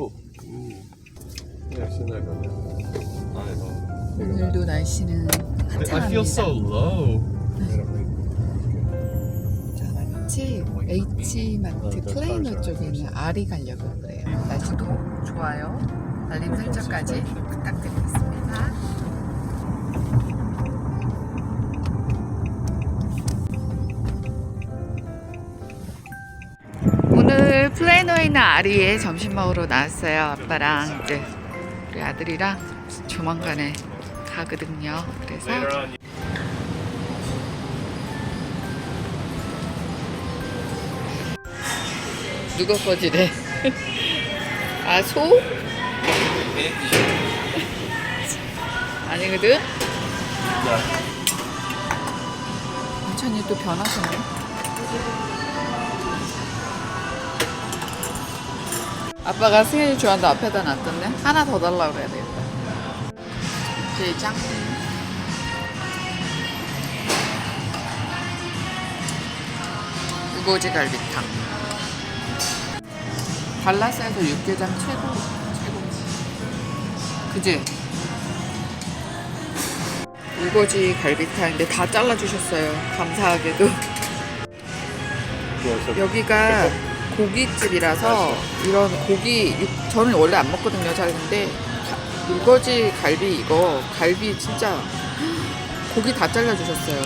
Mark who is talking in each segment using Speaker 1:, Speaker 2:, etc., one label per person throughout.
Speaker 1: 어. 음. That. 안에서.
Speaker 2: 오늘도 날씨는
Speaker 3: I feel so
Speaker 2: 한창합니다.
Speaker 3: low.
Speaker 2: 자, 마치 H마트 플레이너 쪽에는 R이 가려고 그래요. 날씨도 좋아요. 알림 설정까지 부탁드리겠습니다. 아리에 점심 먹으러 나왔어요. 아빠랑 이제 우리 아들이랑 조만간에 가거든요. 그래서 누가 꺼지래? 아 소? 아니거든? 천천히 또 변하셨네. 아빠가 승현이 좋아한다 앞에다 놨던데 하나 더 달라고 그래야 되겠다. 시작. 우거지 갈비탕. 달라스에서 육개장 최고 최고. 그지? 우거지 갈비탕인데 다 잘라주셨어요. 감사하게도. 여기가 고깃집이라서 이런 고기 육- 저는 원래 안 먹거든요 잘. 근데 가- 우거지 갈비 이거. 갈비 진짜 고기 다 잘라주셨어요.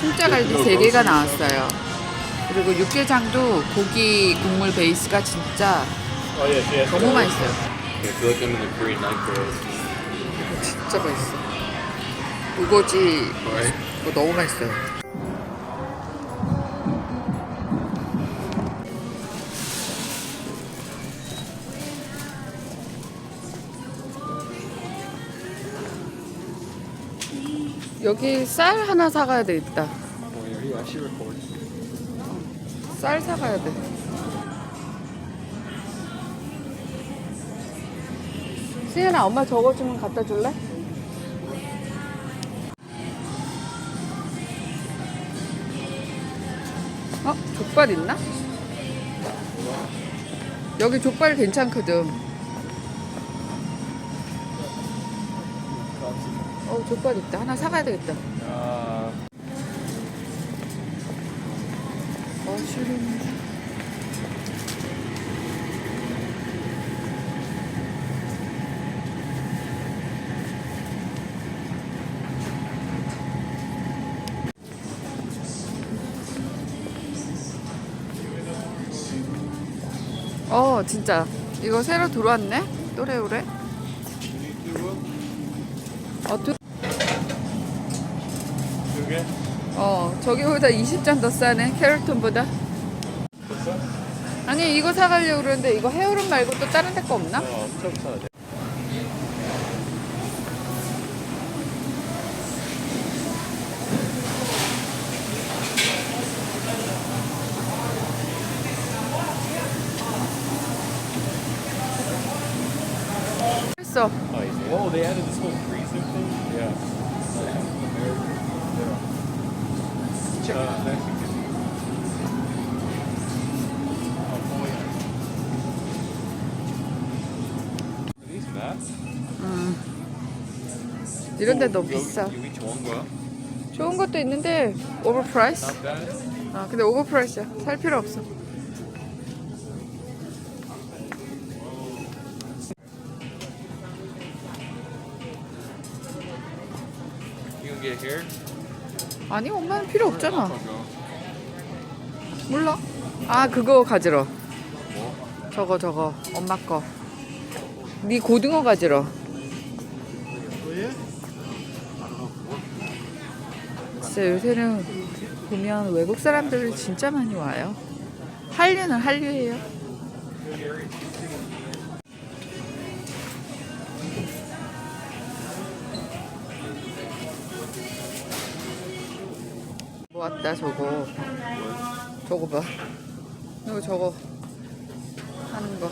Speaker 2: 공짜 갈비 3개가 나왔어요. 그리고 육개장도 고기 국물 베이스가 진짜
Speaker 3: Oh yeah, she has
Speaker 2: 너무 맛있어요.
Speaker 1: I feel like I'm in the Korean night girls.
Speaker 2: 이거 진짜 맛있어. 우거지? 이거 너무 맛있어요 여기 쌀 하나 사가야
Speaker 1: he actually records.
Speaker 2: 쌀 사가야 돼. 수연아, 엄마 저거 좀 갖다 줄래? 어? 족발 있나? 여기 족발 괜찮거든. 어, 족발 있다. 하나 사가야 되겠다.
Speaker 1: Uh,
Speaker 2: 머쉬룸. 어 진짜 이거 새로 들어왔네 또래오래 어, 두,
Speaker 3: 두 개?
Speaker 2: 어 저기보다 20점 더 싸네 캐롤톤보다 아니 이거 사가려고 그러는데 이거 헤어룸 말고 또 다른 데 거 없나?
Speaker 3: 어, 엄청 사야 돼.
Speaker 2: 했어
Speaker 3: Oh, you see. Oh, they added this whole freezer thing? Yeah. Check uh,
Speaker 2: 이런 데 너무 비싸
Speaker 1: each one 거야?
Speaker 2: 좋은 것도 있는데 오버프라이스. 아 근데 오버프라이스야 살 필요 없어
Speaker 1: You get here?
Speaker 2: 아니 엄마는 필요 없잖아. 몰라. 아 그거 가지러.
Speaker 1: 뭐?
Speaker 2: 저거 저거. 엄마 거 네 고등어 가지러. 진짜 요새는 보면 외국 사람들 진짜 많이 와요. 한류는 한류예요 뭐 왔다 저거. 저거 봐. 이거 저거 하는 거.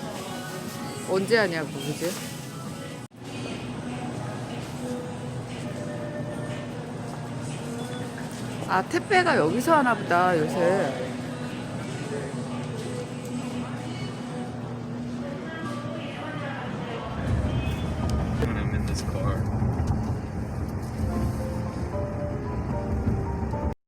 Speaker 2: 언제 하냐고 그지? 아 택배가 여기서 하나 보다 요새